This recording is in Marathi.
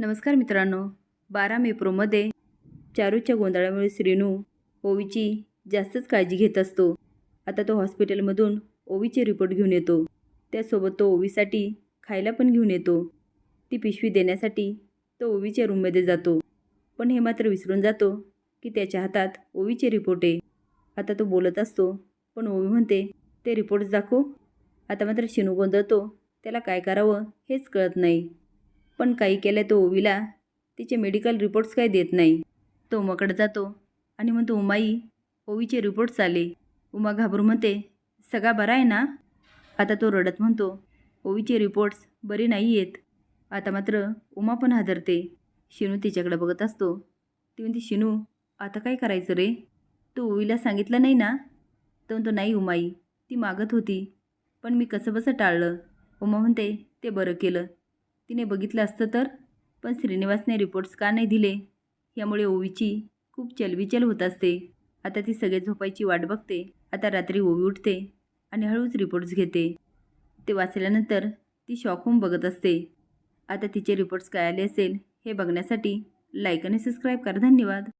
नमस्कार मित्रांनो बारा मे प्रोमध्ये चारूच्या गोंधळामुळे श्रीनू ओवीची जास्तच काळजी घेत असतो. आता तो हॉस्पिटलमधून ओवीचे रिपोर्ट घेऊन येतो. त्यासोबत तो ओवीसाठी खायला पण घेऊन येतो. ती पिशवी देण्यासाठी तो ओवीच्या रूममध्ये जातो. पण हे मात्र विसरून जातो की त्याच्या हातात ओवीचे रिपोर्ट आहे. आता तो बोलत असतो पण ओवी म्हणते ते रिपोर्ट्स दाखव. आता मात्र शिनू गोंधळतो. त्याला काय करावं हेच कळत नाही. पण काही केलं तो ओवीला. तिचे मेडिकल रिपोर्ट्स काही देत नाही. तो उमाकडे जातो आणि म्हणतो उमाई ओवीचे रिपोर्ट्स आले. उमा घाबरून म्हणते सगळा बरा आहे ना? आता तो रडत म्हणतो ओवीचे रिपोर्ट्स बरे नाही आहेत आता मात्र उमा पण हादरते. शिनू तिच्याकडे बघत असतो. ती म्हणते शिनू आता काय करायचं रे? तू ओवीला सांगितलं नाही ना? तो म्हणतो नाही उमाई ती मागत होती पण मी कसं बसं टाळलं. उमा म्हणते ते बरं केलं तिने बघितलं असतं तर. पण श्रीनिवासने रिपोर्ट्स का नाही दिले? यामुळे ओवीची खूप चलबिचल होत असते. आता ती सगळे झोपायची वाट बघते. आता रात्री ओवी उठते आणि हळूच रिपोर्ट्स घेते. ते वाचल्यानंतर ती शॉक होऊन बघत असते. आता तिचे रिपोर्ट्स काय आले असेल हे बघण्यासाठी लाईक आणि सबस्क्राईब करा. धन्यवाद.